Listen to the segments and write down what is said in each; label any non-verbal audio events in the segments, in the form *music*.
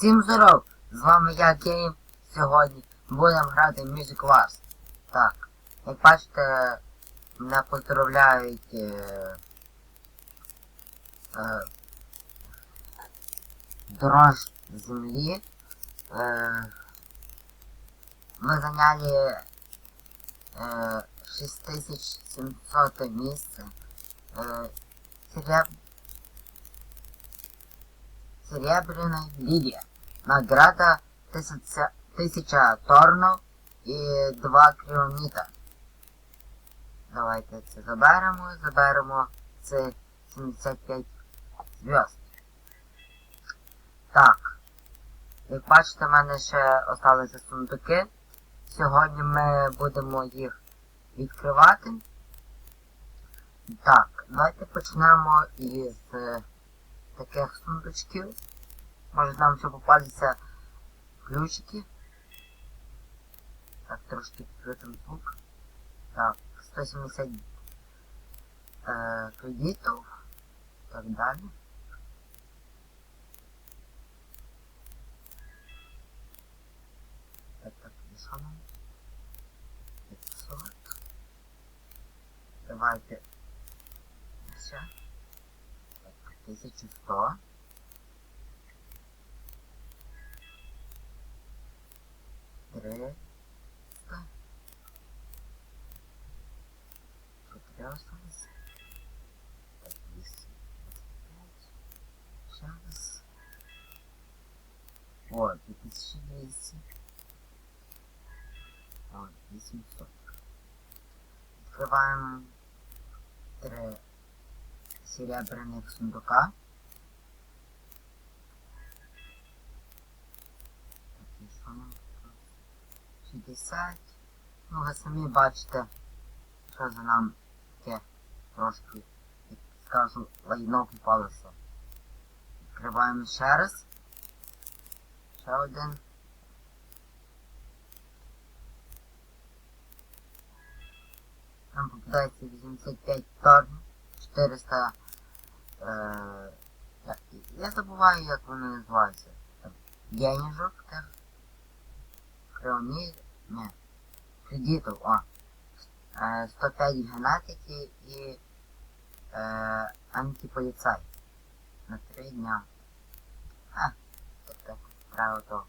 Всім здоров! З вами я Гейм. Сьогодні будемо грати Music Wars. Так, як бачите, мене поздравляють е, е, дрож землі. Е, ми зайняли е, 6700 місце. Е, сереб... Серебряная лилия. Награда тисяча, тисяча торнов і два кріоніта. Давайте це заберемо, заберемо це 75 зв'язд. Так. Як бачите, в мене ще залишилися сундуки. Сьогодні ми будемо їх відкривати. Так, давайте почнемо із е, таких сундучків. Може нам ще попадеться ключики. Так, трошки підкритим звук. Так, 170 е, кредитів. Так далі. Так, так, і що нам? 500. Давайте. Ще. Так, 1100. Триста. Чотири осталось. Так, вісім. П'ять. Зараз. О, 2200. О, 800. Відкриваємо три серебряних сундука. 60. Ну, ви самі бачите, що за нам таке трошки, як скажу, лайно попалося. Відкриваємо ще раз. Ще один. Нам попадається 85 тонн, 400... Е, я, забуваю, як вони називаються. Денежок теж. Креоні... Ні. Кредитів, о. Е, 105 генетики і е, антиполіцай. На 3 дня. А, так, так, треба то.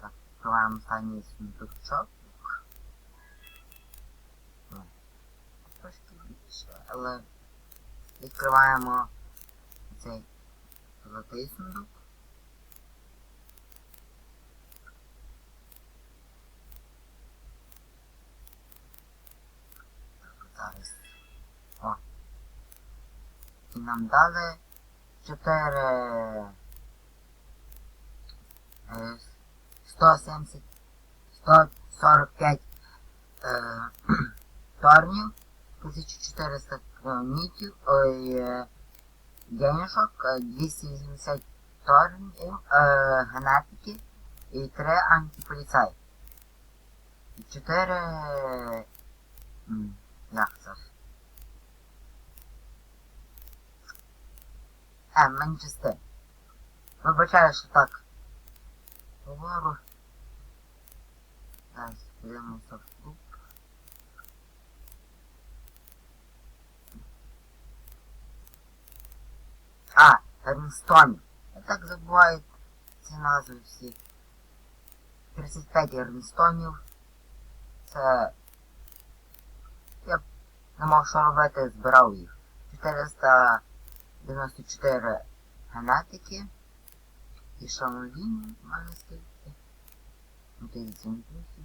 Так, відкриваємо останній сундучок. Ну, Трошки більше, але відкриваємо цей золотий сундук. Зараз. О. Нам дали 4 е, 170 145 е, *clears throat* торнів, 1400 кронітів, ой, е, денежок, е, 280 торнів, е, генетики і 3 антиполіцай. 4 Як це? ж? Е, Манчестер. Вибачаю, що так. Говорю. Зараз подивимося в клуб. А, Ернстон. Я так забуваю ці назви всі. 35 Ернстонів. Це я не мав що робити, збирав їх. 494 генетики. І шамоліні в мене скільки. Ну, 37 плюсів.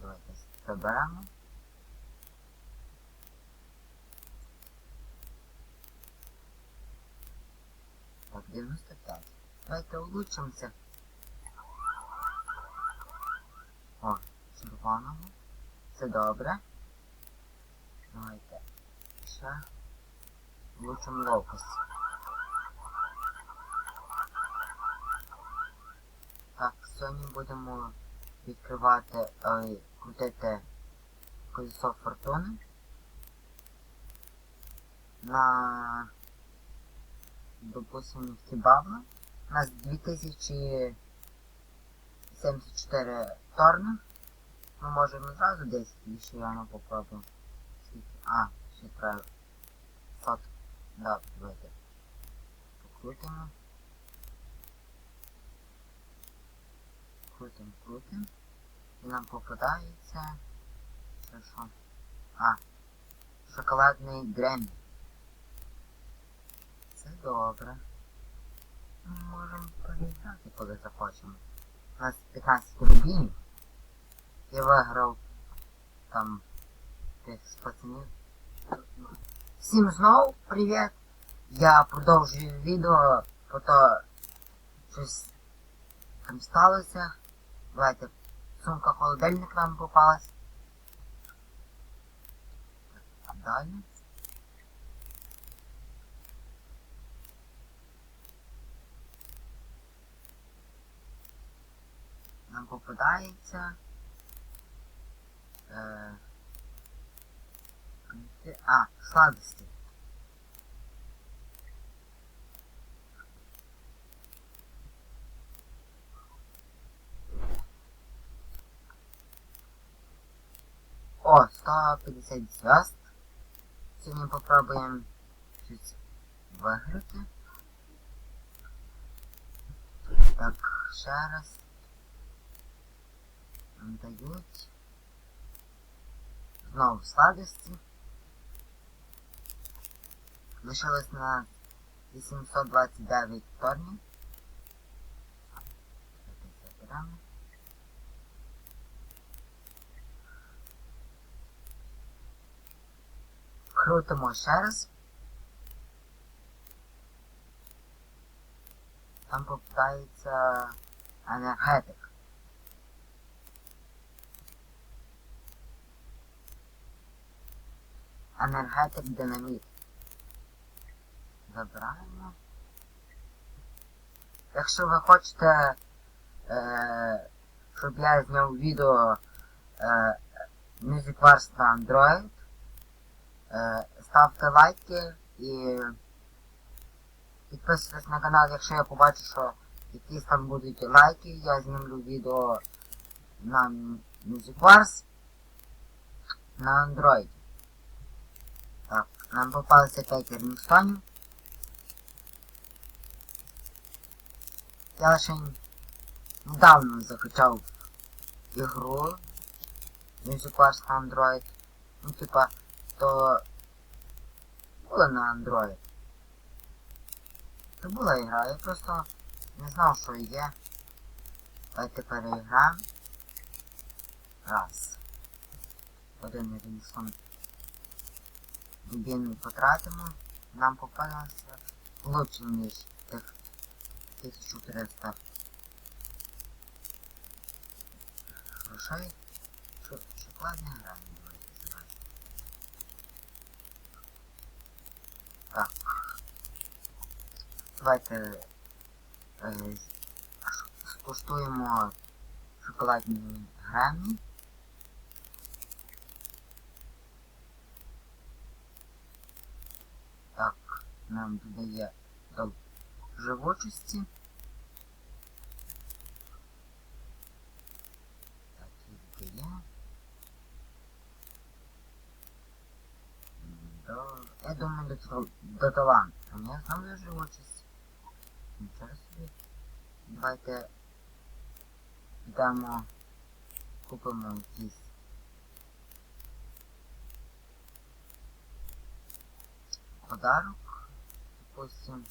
Давайте заберемо. Так, 95. Давайте улучшимося. О, червоного. Це добре. Давайте ще влучимо ловкость. Так, сьогодні будемо відкривати, ой, крутити колесо фортуни на допустим, нефтебабла. У нас 2074 торна. Ми можемо зразу 10 і ще я попробую. А, ще треба. Да, давайте. Покрутимо. Крутим, крутим. І нам попадається. Це що? А. Шоколадний Греммі. Це добре. Ми можемо переіграти, коли захочемо. У нас 15 рубінів. Я виграв там тих з пацанів. Всім знову привіт! Я продовжую відео, фото щось там сталося. Давайте, сумка холодильник нам попалась. А далі. Нам попадається. Е, а, сладості. О, 150 звезд. Сьогодні попробуємо щось виграти. Так, ще раз. Нам дають. Знову сладості. Лишилось на 829 торнів. Крутимо ще раз. Там попадається енергетик. Енергетик динаміт. Забираємо. Якщо ви хочете, е, щоб я зняв відео е, Music Wars на Android, е, ставте лайки і підписуйтесь на канал, якщо я побачу, що якісь там будуть лайки, я знімлю відео на Music Wars на Android. Так, нам попалися 5 Ремістонів. Я лише недавно закачав ігру Music Wars на Android. Ну, типа, то була на Android. То була ігра, я просто не знав, що є. Давайте переіграємо. Раз. Один Рінсон. Дубін потратимо. Нам попалося лучше, ніж тих 1300 грошей. Шо, шоколадна гра не називається. Так. Давайте е, скуштуємо шоколадні грамі. Так, нам додає до живучості. Так, тільки є. До... Я думаю, до, тал- до таланту. У мене знову є живучість. Нічого собі. Давайте підемо купимо якісь подарок. Допустим,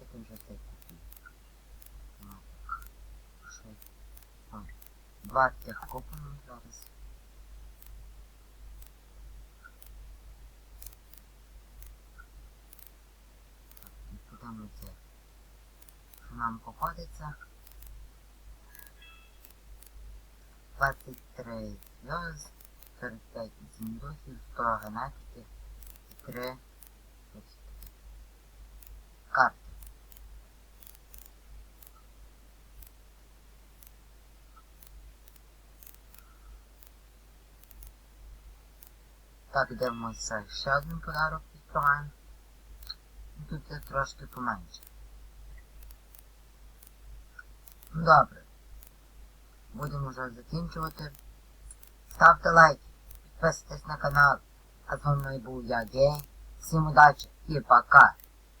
это уже цей купив. Ну, так. Що? О, Два тих купимо зараз. Так, і будемо це. Що нам попадеться? 23 зв'яз, 45 зіндосів, 100 генетики і 3 карти. Так, дивимося ще один подарок відкриваємо. Тут це трошки поменше. Ну, Добре. Будемо вже закінчувати. Ставте лайки, підписуйтесь на канал. А з вами був я, Гей. Всім удачі і пока!